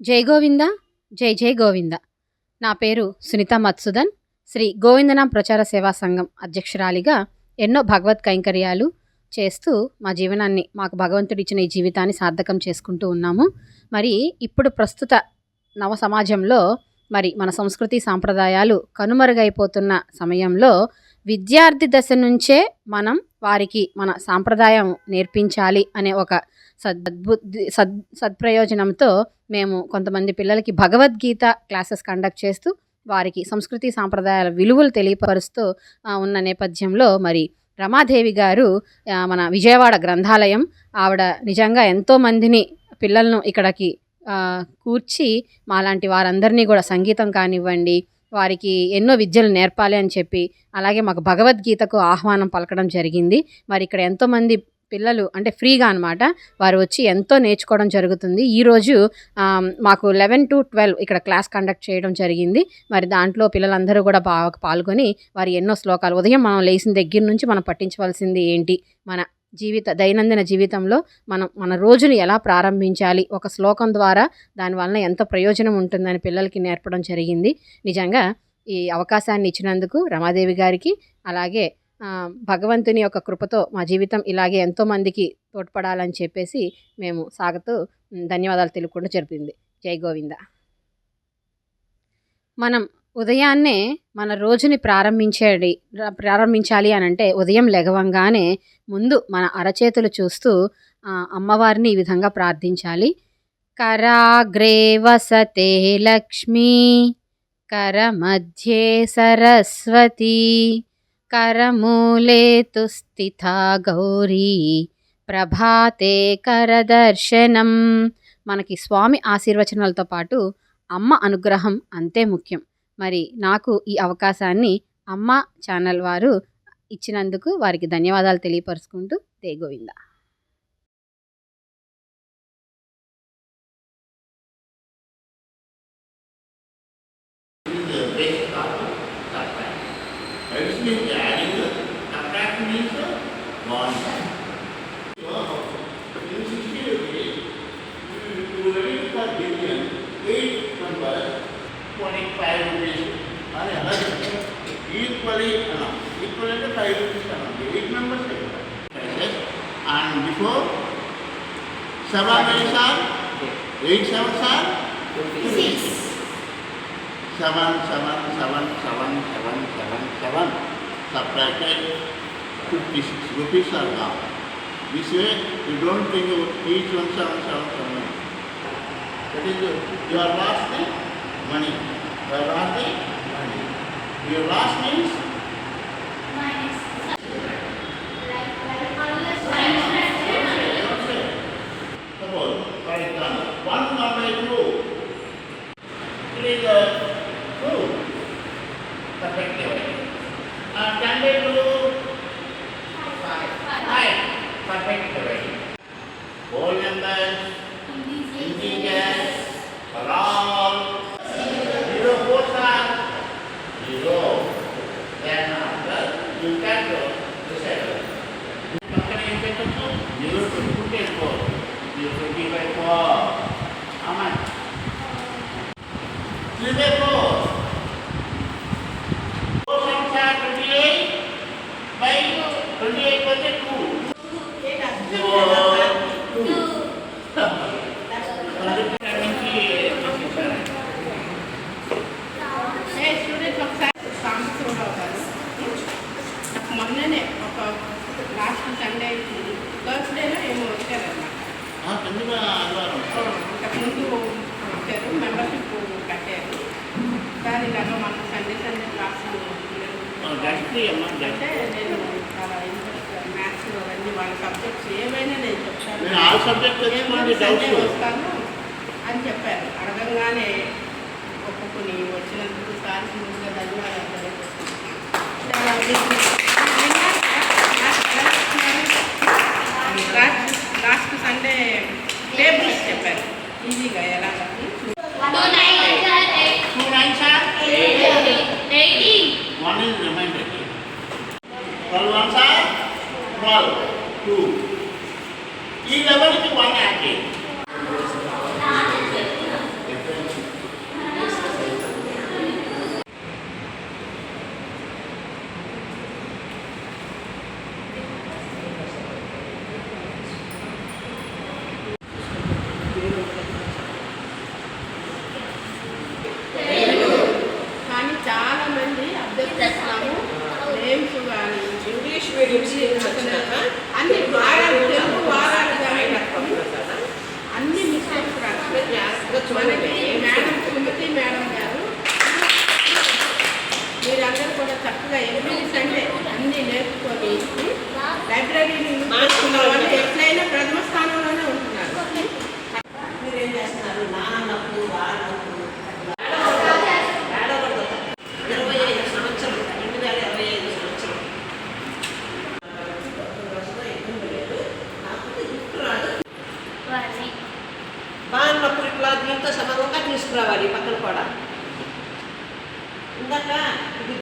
జై గోవింద జై జై గోవింద. నా పేరు సునీత మత్సుదన్ శ్రీ గోవిందనాం ప్రచార సేవా సంఘం అధ్యక్షురాలిగా ఎన్నో భగవత్ కైంకర్యాలు చేస్తూ మా జీవనాన్ని మాకు భగవంతుడు ఇచ్చిన ఈ జీవితాన్ని సార్థకం చేసుకుంటూ ఉన్నాము. మరి ఇప్పుడు ప్రస్తుత నవ సమాజంలో మరి మన సంస్కృతి సాంప్రదాయాలు కనుమరుగైపోతున్న సమయంలో విద్యార్థి దశ నుంచే మనం వారికి మన సాంప్రదాయం నేర్పించాలి అనే ఒక సద్బుద్ధి సద్ సద్ప్రయోజనంతో మేము కొంతమంది పిల్లలకి భగవద్గీత క్లాసెస్ కండక్ట్ చేస్తూ వారికి సంస్కృతి సాంప్రదాయాల విలువలు తెలియపరుస్తూ ఉన్న నేపథ్యంలో మరి రమాదేవి గారు మన విజయవాడ గ్రంథాలయం ఆవిడ నిజంగా ఎంతోమందిని పిల్లలను ఇక్కడికి కూర్చి మాలాంటి వారందరినీ కూడా సంగీతం కానివ్వండి వారికి ఎన్నో విద్యలు నేర్పాలి అని చెప్పి అలాగే మాకు భగవద్గీతకు ఆహ్వానం పలకడం జరిగింది. మరి ఇక్కడ ఎంతోమంది పిల్లలు అంటే ఫ్రీగా అనమాట వారు వచ్చి ఎంతో నేర్చుకోవడం జరుగుతుంది. ఈరోజు మాకు లెవెన్ టు ట్వెల్వ్ ఇక్కడ క్లాస్ కండక్ట్ చేయడం జరిగింది. మరి దాంట్లో పిల్లలందరూ కూడా బాగా పాల్గొని వారి ఎన్నో శ్లోకాలు ఉదయం మనం లేచిన దగ్గర నుంచి మనం పట్టించవలసింది ఏంటి? మన జీవిత దైనందిన జీవితంలో మనం మన రోజుని ఎలా ప్రారంభించాలి? ఒక శ్లోకం ద్వారా దానివలన ఎంత ప్రయోజనం ఉంటుందని పిల్లలకి నేర్పడం జరిగింది. నిజంగా ఈ అవకాశాన్ని ఇచ్చినందుకు రమాదేవి గారికి అలాగే భగవంతుని యొక్క కృపతో మా జీవితం ఇలాగే ఎంతోమందికి తోడ్పడాలని చెప్పేసి మేము సాగుతూ ధన్యవాదాలు తెలుపుకుంటూ జరిపింది. జై గోవింద. మనం ఉదయాన్నే మన రోజుని ప్రారంభించేది ప్రారంభించాలి అని అంటే ఉదయం లెగవంగానే ముందు మన అరచేతులు చూస్తూ అమ్మవారిని ఈ విధంగా ప్రార్థించాలి. కరాగ్రే వసతే లక్ష్మీ కరమధ్యే సరస్వతి కరమూలే తు స్థితా గౌరీ ప్రభాతే కరదర్శనం మనకి స్వామి ఆశీర్వచనాలతో పాటు అమ్మ అనుగ్రహం అంతే ముఖ్యం. మరి నాకు ఈ అవకాశాన్ని అమ్మ ఛానల్ వారు ఇచ్చినందుకు వారికి ధన్యవాదాలు తెలియపరుచుకుంటూ దేగోవింద Thank you. rupees. అని అలా ఈక్వల్లీ అన్నాం ఈక్వల్ అంటే ఫైవ్ రూపీస్ అన్నాం eight members and before seven eight sir eight seven sir seven, seven, seven, seven, seven, seven, seven, subtracted fifty-six rupees are gone. This way, you don't think about each one seven, seven, seven. That is, your- you are lost the money. You are lost the money. Your loss means suppose, for example, one one by two. It is a sir ఇలాగ మన Sunday Sunday క్లాసులు గట్టి అమ్మ అంటే నేను చాలా interest maths అవన్నీ వాళ్ళ సబ్జెక్ట్స్ ఏవైనా నేను చెప్తాను. సండే వస్తాను అని చెప్పారు. అడగంగానే ఒప్పుకొని వచ్చినందుకు సార్ ముందుగా ధన్యవాదాలు లాస్ట్ సండే టేబుల్స్ చెప్పారు. ఈజీగా ఎలా తీసుకురావాలి. బాగున్నప్పుడు ఇట్లా దీంతో సమానంగా తీసుకురావాలి పక్కన కూడా. ఇందాక ఇది